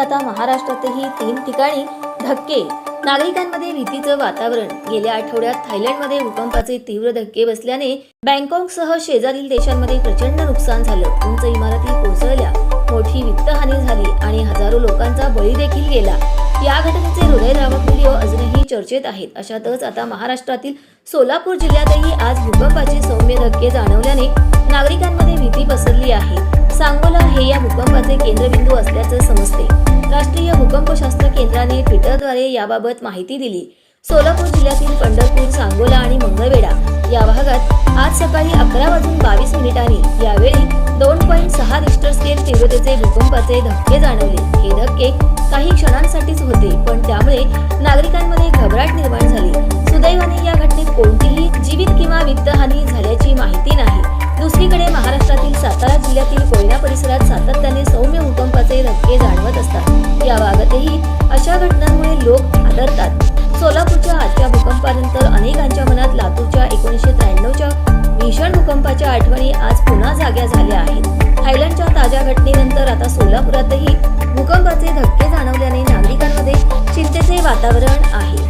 आता महाराष्ट्रातही तीन ठिकाणी धक्के. नागरिकांमध्ये भीतीचं वातावरण. गेल्या आठवड्यात थायलंडमध्ये भूकंपाचे तीव्र धक्के बसल्याने बँकॉकसह शेजारील देशांमध्ये प्रचंड नुकसान झालं. उंच इमारती कोसळल्या. मोठी वित्तहानी झाली आणि हजारो लोकांचा बळी देखील गेला. या घटनेचे हृदयद्रावक व्हिडिओ अजूनही चर्चेत आहेत. अशातच आता महाराष्ट्रातील सोलापूर जिल्ह्यातही आज भूकंपाचे सौम्य धक्के जाणवल्याने नागरिकांमध्ये भीती पसरली आहे. सांगोला हे या भूकंपाचे केंद्रबिंदू असल्याचं समजते. भूकंपशास्त्र केंद्राने ट्विटरद्वारे याबाबत माहिती दिली. सोलापूर जिल्ह्यातील पंढरपूर सांगोला आणि मंगळवेढा या भागात आज सकाळी अकरा वाजून बावीस मिनिटांनी यावेळी दोन पॉईंट सहा रिस्टर स्केल तीव्रतेचे भूकंपाचे धक्के जाणवले. हे धक्के काही क्षणांसाठीच होते पण त्यामुळे नागरिकांमध्ये घबराट निर्माण कोयना परिसरात सातत्याने सौम्य भूकंपाचे धक्के जाणवत असतात. या भागातही अशा घटनांमुळे लोक आदरतात सोलापूरच्या आजच्या भूकंपानंतर अनेकांच्या मनात लातूरच्या एकोणीसशे त्र्याण्णवच्या भीषण भूकंपाच्या आठवणी आज पुन्हा जाग्या झाल्या आहेत. थायलंडच्या ताज्या घटनेनंतर आता सोलापुरातही भूकंपाचे धक्के जाणवल्याने नागरिकांमध्ये चिंतेचे वातावरण आहे.